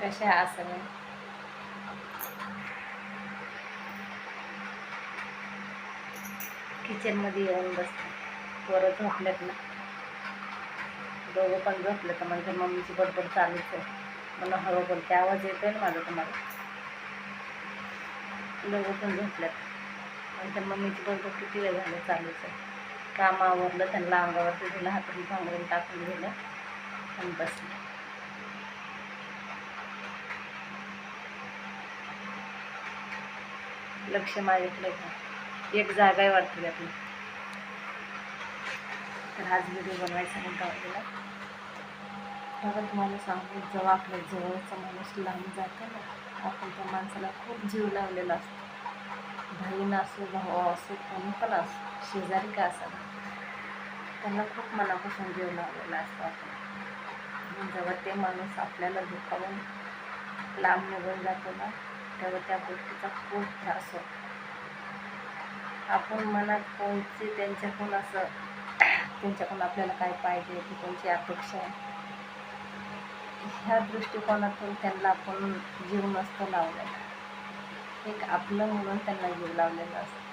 कशा असं किचनमध्ये येऊन बसते पोरं झोपलेत ना. दोघं पण झोपले तर म्हणजे मम्मीची बडबड चालूच आहे. मला हळू बोलते आवाज येतोय ना माझा तुम्हाला? दोघं पण झोपल्यात म्हणजे मम्मीची बडबड किती वेळ झालं चालूच आहे. कामावरलं त्यांना अंगावरती दिलं हातून भांगरून टाकून दिलं आणि बसलं. लक्ष माझ्याकडे घ्या एक जागा आहे वाटते आपली तर आज व्हिडिओ बनवायचा म्हणता वाटलेला बघा तुम्हाला सांगू जेव्हा आपल्या जवळचा माणूस लांब जातो ना आपण त्या माणसाला खूप जीव लावलेला असतो. बहीण असो भाऊ असो कोणी पण असो शेजारी का असा त्यांना खूप मनापासून जीव लावलेला असतो आपण. जेव्हा ते माणूस आपल्याला दुखावून लांब निघून जातो ना तेव्हा त्या गोष्टीचा खूप त्रास होतो. आपण मनात कोणचे त्यांच्याकडून असं त्यांच्याकडून आपल्याला काय पाहिजे की कोणची अपेक्षा आहे? ह्या दृष्टिकोनातून त्यांना आपण जीव नसतो लावलेला. एक आपलं म्हणून त्यांना जीव लावलेला असतो.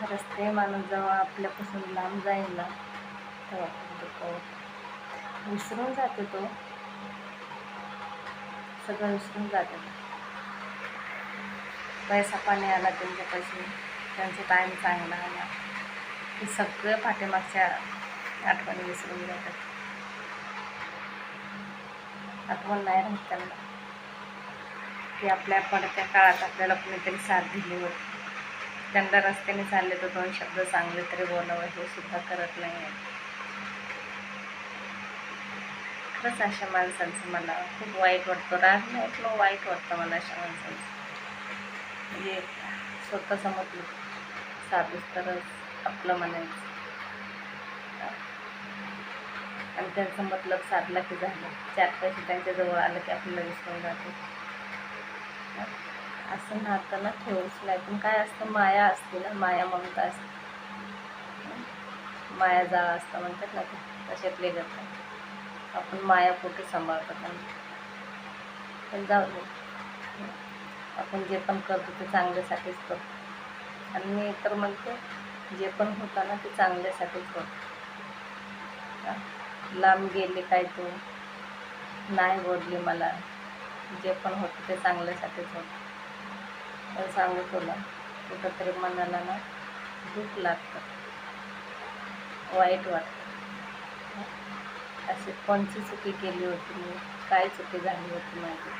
खरंच ते माणूस जेव्हा आपल्यापासून लांब जाईल ना तेव्हा खूप दुःख होतं. विसरून जाते तो. सगळं विसरून जाते पैसा पाणी आला त्यांच्यापाशी त्यांचा टाईम चांगला आला की सगळं पाठीमागच्या आठवणी विसरून जातात. आठवण नाही राहत त्यांना. की आपल्या पडत्या काळात आपल्याला कुणीतरी साथ दिली होती. त्यांना रस्त्याने चालले तर दोन शब्द चांगले तरी बोलावं हे सुद्धा करत नाही आहे खरंच अशा माणसांचं मला खूप वाईट वाटतं. राग नाही वाईट वाटतं मला अशा माणसांचं. म्हणजे स्वतः समजलं साधूस तरच आपलं म्हणायचं. आणि त्यांचं मतलब साधला की झालं. चार पैसे त्यांच्याजवळ आलं की आपल्याला विसरून जाते. असं नाताना ठेवूच नाही. पण काय असतं माया असते ना माया ममता असते? माया जाळ असतं म्हणतात ना ते तशातले जातात आपण माया कुठे सांभाळतो. पण जाऊ दे. आपण जे पण करतो ते चांगल्यासाठीच करतो. आणि मी तर म्हणते जे पण होतं ना ते चांगल्यासाठीच करतो लांब गेले काय तू? नाही बोलली मला. जे पण होतं ते चांगल्यासाठीच होतं. सांगू तुला कुठंतरी मनाला ना दुःख लागतं. वाईट वाटतं. अशी कोणची चुकी केली होती मी? काय चुकी झाली होती माझी?